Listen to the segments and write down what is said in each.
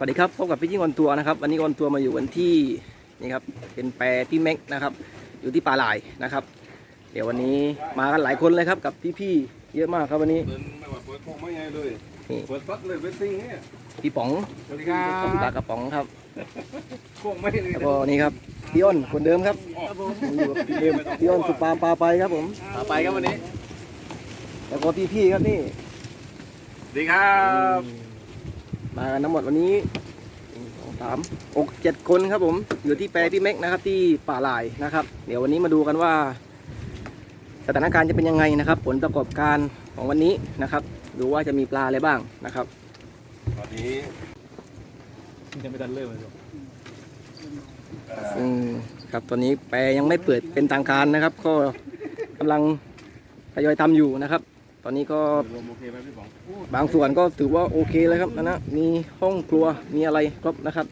สวัสดีครับพบกับพี่ยิ่งออนทัวร์นะครับวันนี้ออนทัวร์มาอยู่วันที่นี่ครับเป็นแปรพี่เม็กนะครับ อยู่ที่ป่าหลายนะครับ เดี๋ยววันนี้มากันหลายคนเลยครับกับพี่ๆเยอะมากครับวันนี้เดินไม่ว่าเปิดโค้งไม่ไงเลยนี่เปิดซัดเลยเวทติ้งเนี่ยพี่ป๋องสวัสดีครับปลากระป๋องครับโค้งไม่เลยแล้วก็นี่ครับพี่อ้นคนเดิมครับอยู่กับพี่เดิมพี่อ้นสุปาปลาไปครับผมไปครับวันนี้ แล้วก็พี่ๆครับนี่สวัสดีครับ มากันทั้งหมดวันนี้หนึ่ง สองสามหกเจ็ดคนครับผม อยู่ที่แปรพี่เม็กนะครับ ที่ป่าหลายนะครับ เดี๋ยววันนี้มาดูกันว่า สถานการณ์จะเป็นยังไงนะครับ ผลประกอบการของวันนี้นะครับ ดูว่าจะมีปลาอะไรบ้างนะครับ ตอนนี้ยังไม่ทันเริ่มเลยเอ่อซึ่งครับตอนนี้แปรยังไม่เปิดเป็นทางการนะครับ ก็กำลังทยอยทำอยู่นะครับ ตอนนี้ก็รวมโอเคไหมพี่ป๋องบางส่วนก็ถือว่าโอเคเลยครับนะนะมีห้องครัวมีอะไรครบนะครับ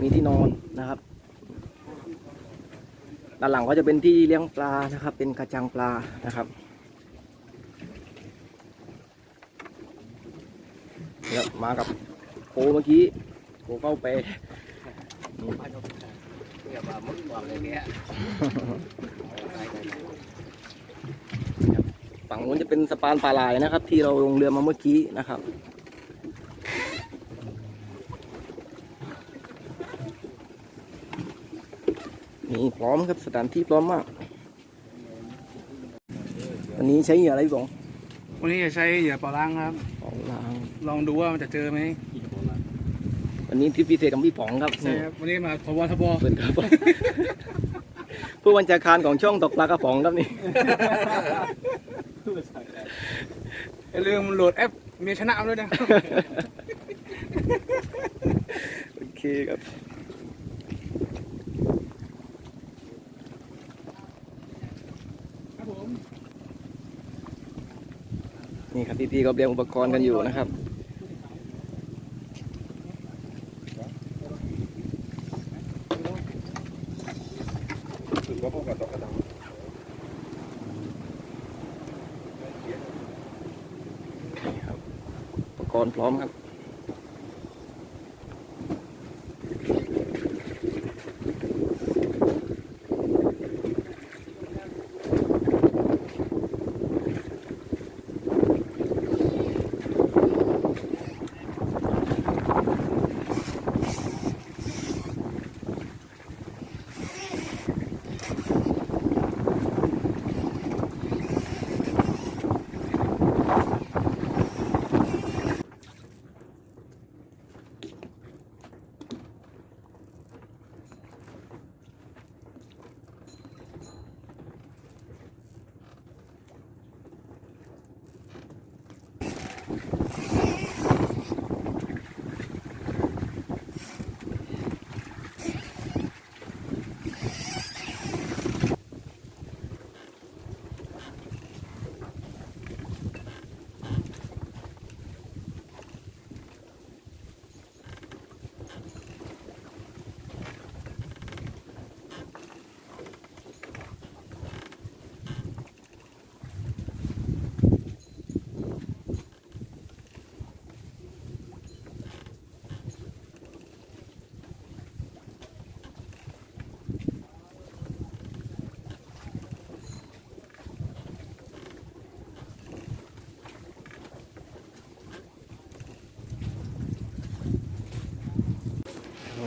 มีที่นอนนะครับด้านหลังก็จะเป็นที่เลี้ยงปลานะครับ เป็นกระจังปลานะครับเนี่ยมากับโคเมื่อกี้โคเข้าไป ฝั่งนู้นจะเป็นสะพานปลาลายนะครับ ที่เราลงเรือมาเมื่อกี้นะครับ นี่พร้อมครับสถานที่พร้อมมากวันนี้ใช้เหยื่ออะไรพี่บองวันนี้จะใช้เหยื่อเป่าล้างครับของลาง ลองดูว่ามันจะเจอไหมวันนี้ทริปพิเศษของพี่ป๋องครับใช่ครับวันนี้มาพบทบ เปิดครับ ผู้บัญชาการของช่องตกปลากระป๋องครับนี่ อย่าลืมโหลดแอปเมียชนะด้วยนะ โอเคครับครับผมนี่ครับพี่ๆก็เตรียมอุปกรณ์กันอยู่นะครับ ถือว่าพวกกับตกกระดัง นี่ครับอุปกรณ์ พร้อมครับ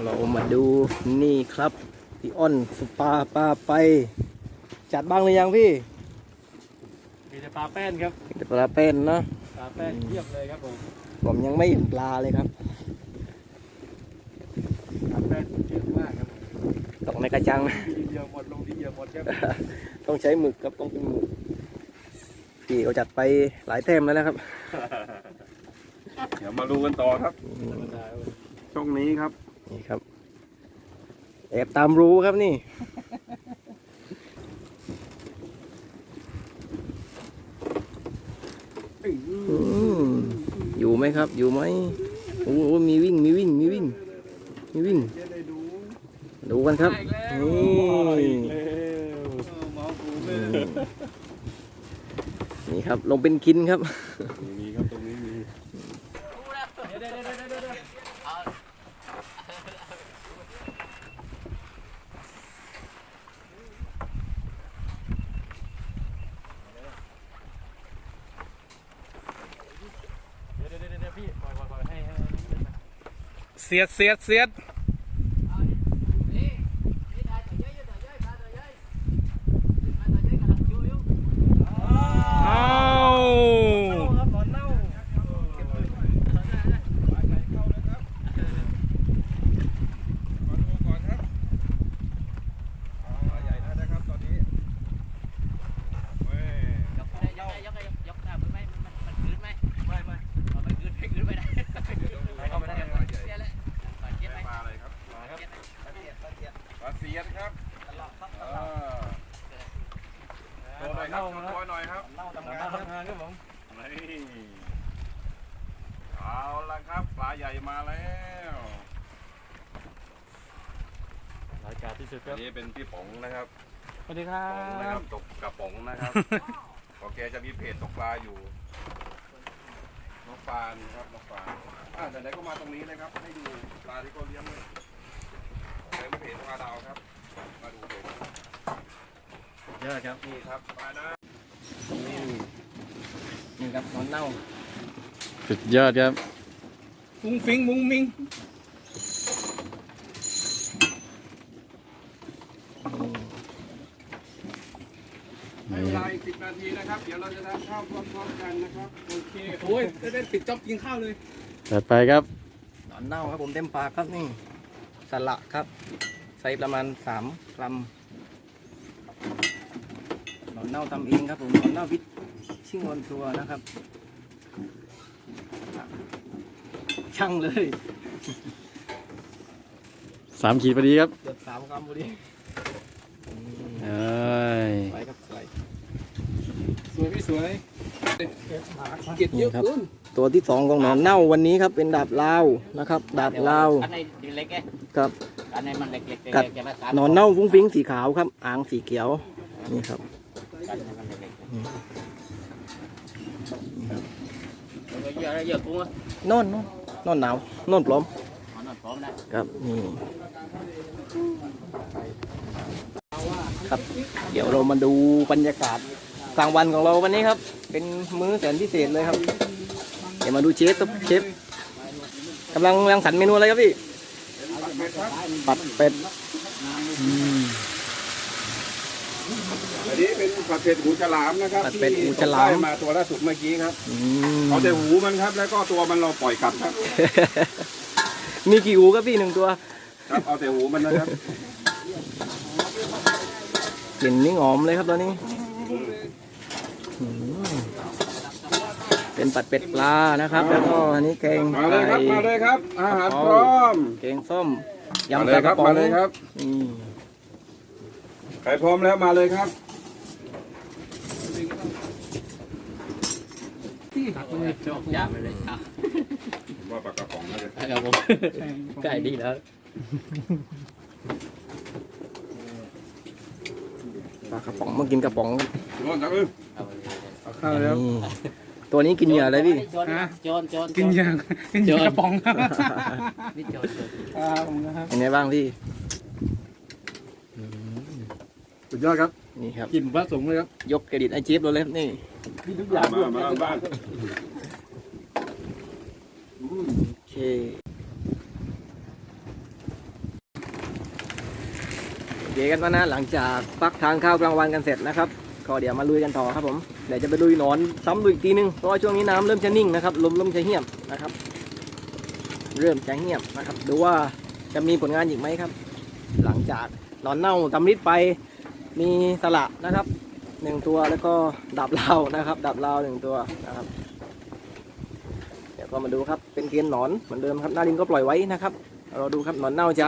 เรามาดูนี่ครับพี่อ้อนสปาปลาไป จัดบ้างหรือยังพี่มีแต่ปลาแป้นครับแต่ปลาเป็นเนาะปลาแป้นเทียบเลยครับผมผมยังไม่เห็นปลาเลยครับปลาแป้นเยอะมากครับตกในกระจังทีเดียวหมดลงทีเดียวหมดครับต้องใช้หมึกครับต้องเป็นหมึกพี่เขาจัดไปหลายแต้มแล้วนะครับ เดี๋ยวมาดูกันต่อครับช่องนี้ครับ นี่ครับ แอบตามรู้ครับนี่อืมอยู่ไหมครับ อยู่ไหมโอ้โหมีวิ่ง มีวิ่ง มีวิ่ง มีวิ่งจะได้ดูดูกันครับ นี่เมาปูอืมนี่ครับ ลงเป็นคินครับ มีครับตรงนี้มี เสียดเสียดเสียดเอา ครับนอนเน่า มาดูก่อนครับเอาปลาใหญ่ได้นะครับตอนนี้เว้ย ยกได้ยกได้ยกได้ยกได้มือไหมมันมันคืนไหมไม่ไม่เอาไปคืนไปคืนไม่ได้ เข้าไปได้ปลาใหญ่ เสียเลยปล่อยเก็บไป ปลาอะไรครับปลาครับ เก็บไป ปลาเสียดครับเออโชว์หน่อยครับโชว์ตัวหน่อยครับ เน่าทำงานครับครับผม นี่เอาละครับปลาใหญ่มาแล้ว รายการที่สุดคอัรันบนี้เป็นพี่ป๋องนะครับสวัสดีครัป๋องนะคบ รับตกกระป๋องนะครับโอเคจะมีเพจตกปลาอยู่น้องฟานครับน้องฟานอ่าไหนๆก็มาตรงนี้เลยครับ ให้ดูปลาที่เขาเลี้ยงเลยในเพจปลาดาวครับ มาดูเลยเยอะครับนี่ครับปลาดาวนี่นี่ครับนอนเน่าสุดยอดครับฟุ้งฟิงมุ้งมิง ให้เวลาอีกสิบนา ทีนะครับ เดี๋ยวเราจะทำข้าวพร้อมๆกันนะครับ โอเค โอ้ยจะได้ปิดจ็อบกินข้าวเลยจัดไปครับนอนเน่าครับผมเต็มปากครับนี่สละครับไซส์ประมาณสามกรัมนอนเน่าทำเองครับผมนอนเน่าวิทชิ่งวันตัวนะครับ ช่างเลยสามขีดพอดีครับเกือบสามกรัมพอดีเอ้ยสวยครับสวย สวยพี่สวยเก็บเยอะครับเกินตัวที่สองของหนอนเน่าวันนี้ครับเป็นดาบลาวนะครับ ดาบลาวอันไหนเล็กไงกับอันไหนมันเล็กเล็กกัดเก็บมาสามหนอนเน่าฟุ้งฟิ้งสีขาวครับอ่างสีเขียวนี่ครับอันไหนมันเล็กๆแล้วก็เยอะเยอะกุ้งอะนอนนอนนอนหนาวนอนปลอมอ๋อนอนพร้อมนะครับนี่ครับ เดี๋ยวเรามาดูบรรยากาศ กลางวันของเราวันนี้ครับ เป็นมื้อแสนพิเศษเลยครับ เดี๋ยวมาดูเชฟครับเชฟกำลังรังสรรค์เมนูอะไรครับพี่ปัดเป็ดอืมอันนี้เป็นผัดเผ็ดหูฉลามนะครับผัดเผ็ดหูฉลาม ที่ตกได้มาตัวล่าสุดเมื่อกี้ครับอืมเอาแต่หูมันครับ แล้วก็ตัวมันเราปล่อยกลับครับ มีกี่อูครับพี่หนึ่งตัวครับเอาแต่หูมันนะครับกลิ่นนี่หอมเลยครับตอนนี้อืม เป็นปัดเป็ดปลานะครับ แล้วก็อันนี้แกงมาเลยครับไก่มาเลยครับ อาหารพร้อม แกงส้มมายำเลปยลาคกรัระบป๋องมาเลยครับนี่ใครพร้อมแล้วมาเลยครับชอบยาไปเลยครับว่าปลากระป๋องนะเลยครับผมใกล้ดีแล้วปลากระป๋องมากินกระป๋องโน่นครับเออ เอาข้าวแล้วนี่ตัวนี้กินเหยื่ออะไรพี่ โจนโจนกินยางกินยางกระป๋องครับนี่โจนโจนครับผมนะครับเป็นไงบ้างพี่ สุดยอดครับนี่ครับกินพระสงฆ์เลยครับยกเครดิตไอเจี๊ยบเราเลยครับนี่ มีทุกอย่างมามาบ้านโอเค โอเคกันมานะหลังจากพักทานข้าวกลางวันกันเสร็จนะครับ ก็เดี๋ยวมาลุยกันต่อครับผมเดี๋ยวจะไปลุยหนอนซ้ำลุยอีกทีนึงเพราะว่าช่วงนี้น้ำเริ่มจะนิ่งนะครับลมเริ่มจะเหี่ยมนะครับ เริ่มจะเหี่ยมนะครับ ดูว่าจะมีผลงานอีกไหมครับ หลังจากหนอนเน่าตำลิดไป มีสละนะครับหนึ่งตัวแล้วก็ดับลาวนะครับดับลาวหนึ่งตัวนะครับ เดี๋ยวก็มาดูครับเป็นเทียนหนอนเหมือนเดิมครับหน้าดินก็ปล่อยไว้นะครับเราดูครับหนอนเน่าจะ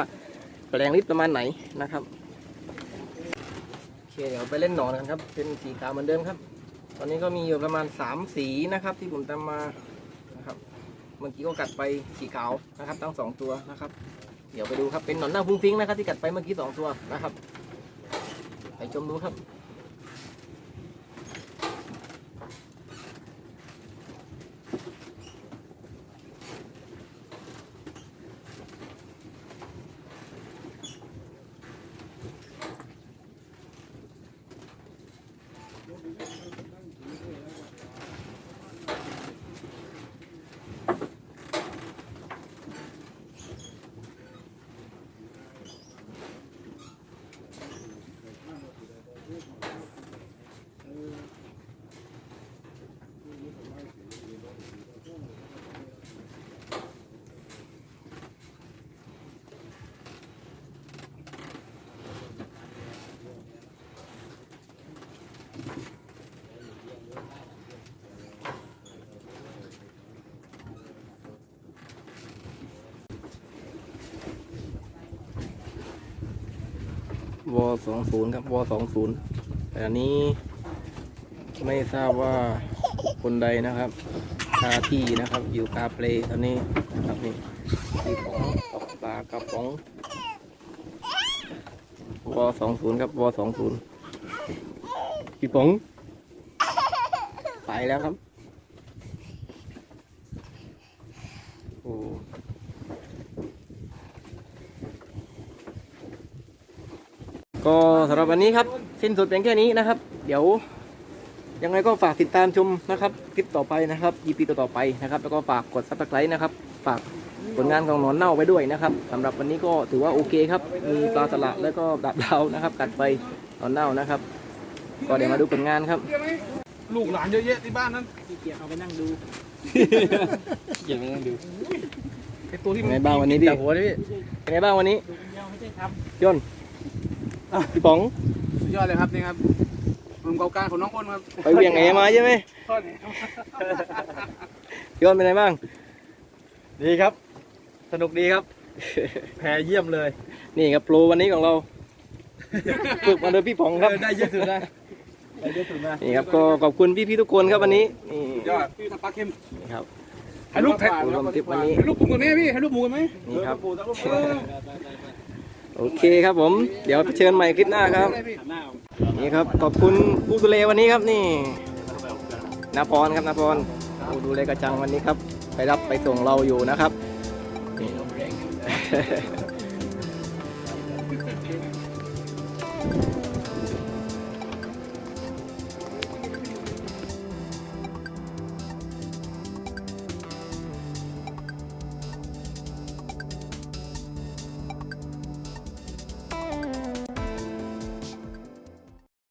แปลงฤทธิ์ประมาณไหนนะครับ คเดี๋ยวไปเล่นหนอนกันครับ เป็นสีขาวเหมือนเดิมครับ ตอนนี้ก็มีอยู่ประมาณสามสีนะครับ ที่ผมตามมานะครับ เมื่อกี้ก็กัดไปสีขาวนะครับทั้งสองตัวนะครับ เดี๋ยวไปดูครับเป็นหนอนหน้าฟุ้งฟิ้งนะครับ ที่กัดไปเมื่อกี้สองตัวนะครับ ไปชมดูครับ วสองศูนย์ครับวสองศูนย์แต่อันนี้ไม่ทราบว่าคนใดนะครับคาที่นะครับ อยู่กาเปลตอนนี้ครับนี่ที่ของตกปลากระป๋องวสองศูนย์ครับวสองศูนย์พี่ป๋องไปแล้วครับ โอ้ ก็สำหรับวันนี้ครับ สิ้นสุดเพียงแค่นี้นะครับ เดี๋ยว ยังไงก็ฝากติดตามชมนะครับคลิปต่อไปนะครับ EP ต่อๆไปนะครับ แล้วก็ฝากกด subscribe นะครับ ฝากผลงานของหนอนเน่าไว้ด้วยนะครับสำหรับวันนี้ก็ถือว่าโอเคครับ มีปลาสละแล้วก็ดับดาวนะครับ กัดไปหนอนเน่านะครับ ก็เดี๋ยวมาดูผลงานครับลูกหลานเยอะแยะที่บ้านนั้นขี้เกียจเอาไปนั่งดูเกี่ยวกับนั่งดูไอตัวที่เป็นมันไงบ้างวันนี้พี่จับหัวดิพี่เป็นไงบ้างวันนี้ดูคนเดียวไม่ได้ทยนต์ พี่ป๋อง สุดยอดเลยครับนี่ครับกลุ่มเก่าการของน้องอ้นครับไปเวียงแหมาใช่ไหมยนต์เป็นไงบ้าง ดีครับ สนุกดีครับ แพ้เยี่ยมเลย นี่ครับโปรวันนี้ของเรา ฝึกมาโดยพี่ป๋องครับ ได้เยอะสุดนะได้เยอะสุดนะนี่ครับก็ขอบคุณพี่ๆทุกคนครับวันนี้ นี่ยอดพี่ทำปลาเค็มนี่ครับ ให้ลูกแท็กผู้ร่วมทริปวันนี้ให้ลูกปรุงกันไหมพี่ให้ลูกหมูกันไหมนี่ครับ เออ โอเคครับผม เดี๋ยวเชิญใหม่คลิปหน้าครับ นี่ครับ ขอบคุณผู้ดูแลวันนี้ครับนี่นาพรครับนาพรผู้ดูแลกระจังวันนี้ครับ ไปรับไปส่งเราอยู่นะครับ